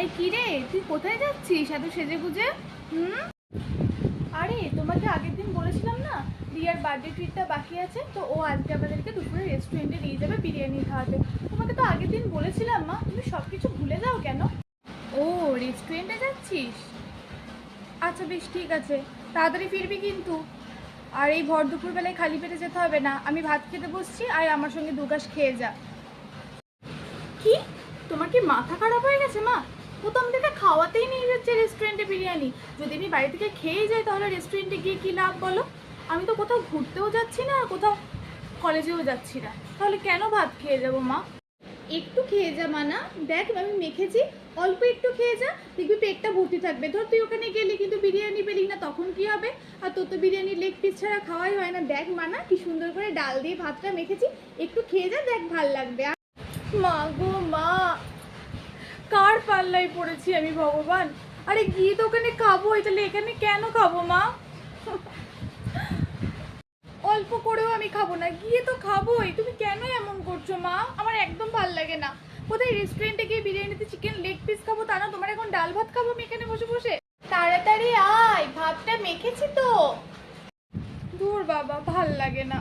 এই কি রে? তুই কোথায় যাচ্ছিস এত সেজে গুজে? হুম? আরে, তোমাকে আগের দিন বলেছিলাম না, রিয়ার বার্থডে ট্রিটটা বাকি আছে, তো ও আজকে আমাদেরকে দুপুরে রেস্টুরেন্টে নিয়ে যাবে বিরিয়ানি খাওয়াতে। তোমাকে তো আগের দিন বলেছিলাম মা, তুমি সব কিছু ভুলে যাও কেন? ও রেস্টুরেন্টে যাচ্ছিস? আচ্ছা বেশ, ঠিক আছে। তাড়াতাড়ি ফিরবি কিন্তু। আর এই ভর দুপুরবেলায় খালি পেটে যেতে হবে না। আমি ভাত খেতে বসছি, আর আমার সঙ্গে দুগাস খেয়ে যা। কি? তোমার কি মাথা খারাপ হয়ে গেছে মা? তো আমাদেরকে খাওয়াতেই নিয়ে যাচ্ছে রেস্টুরেন্টে বিরিয়ানি। যদি আমি বাড়ি থেকে খেয়ে যাই তাহলে রেস্টুরেন্টে গিয়ে কী লাভ বলো? আমি তো কোথাও ঘুরতেও যাচ্ছি না, কোথাও কলেজেও যাচ্ছি না। তাহলে কেন ভাত খেয়ে যাব মা? একটু খেয়ে যা মানা। দেখ আমি মেখেছি, অল্প একটু খেয়ে যা, দেখবি পেটটা ভর্তি থাকবে। ধর তুই ওখানে গেলি কিন্তু বিরিয়ানি পেলি না, তখন কি হবে? আর তোর তো বিরিয়ানির লেগ পিস ছাড়া খাওয়াই হয় না। দেখ মানা, কি সুন্দর করে ডাল দিয়ে ভাতটা মেখেছি। একটু খেয়ে যা, দেখ ভালো লাগবে। মা গো কার পাল্লায় পড়েছি আমি, ভগবান? আরে গিয়ে তো ওখানে খাব তাহলে এখানে কেন খাব, মা? অল্প করেও আমি খাব না, গিয়ে তো খাবোই। তুমি কেন এমন করছ, মা? আমার একদম ভালো লাগে না। কোথায় রেস্টুরেন্টে গিয়ে বিরিয়ানিতে চিকেন লেগ পিস খাব তা না? তোমার এখন ডাল ভাত খাব আমি এখানে বসে বসে? তাড়াতাড়ি আয়, ভাতটা মেখেছি তো। দূর বাবা, ভালো লাগে না।